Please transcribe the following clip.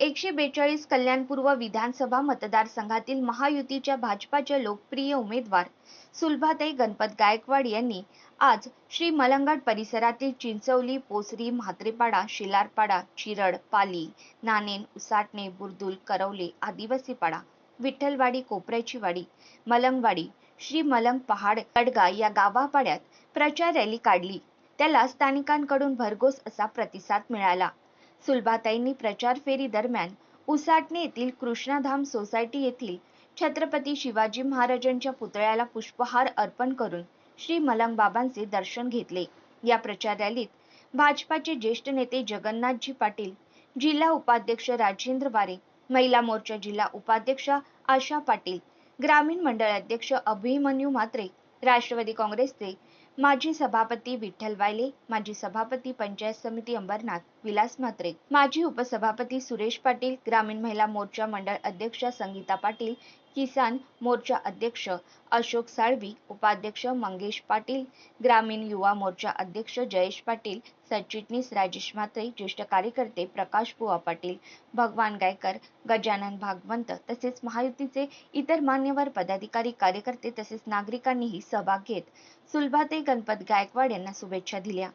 एकशे बेचाळीस कल्याणपूर्व विधानसभा मतदारसंघातील महायुतीच्या भाजपाच्या लोकप्रिय उमेदवार सुलभाताई गणपत गायकवाड यांनी आज श्री मलंगड परिसरातील चिंचवली पोसरी म्हात्रेपाडा शिलारपाडा चिरड पाली नानेन उसाटणे बुर्दुल करवले आदिवासीपाडा विठ्ठलवाडी कोपऱ्याची वाडी मलंगवाडी श्री मलंग पहाड कडगा या गावापाड्यात प्रचार रॅली काढली. त्याला स्थानिकांकडून भरघोस असा प्रतिसाद मिळाला. सुलभाताईंनी प्रचार फेरी दरम्यान उसाटणे येथील कृष्णाधाम सोसायटी येथील छत्रपती शिवाजी महाराजांच्या पुतळ्याला पुष्पहार अर्पण करून श्री मलंग बाबांचे दर्शन घेतले. या प्रचार रॅलीत भाजपाचे ज्येष्ठ नेते जगन्नाथजी पाटील जिल्हा उपाध्यक्ष राजेंद्र वारे महिला मोर्चा जिल्हा उपाध्यक्ष आशा पाटील ग्रामीण मंडळ अध्यक्ष अभिमन्यू म्हात्रे राष्ट्रवादी काँग्रेसचे माजी सभापती विठ्ठल वायले माजी सभापती पंचायत समिती अंबरनाथ विलास म्हात्रे माजी उपसभापती सुरेश पाटील ग्रामीण महिला मोर्चा मंडळ अध्यक्ष संगीता पाटील किसान मोर्चा अध्यक्ष अशोक साळवी उपाध्यक्ष मंगेश पाटील ग्रामीण युवा मोर्चा अध्यक्ष जयेश पाटील सरचिटणीस राजेश म्हात्रे ज्येष्ठ कार्यकर्ते प्रकाश बुवा पाटील भगवान गायकर गजानन भागवंत तसेच महायुतीचे इतर मान्यवर पदाधिकारी कार्यकर्ते तसेच नागरिकांनीही सहभाग घेत सुलभाते गणपत गायकवाड यांना शुभेच्छा दिल्या.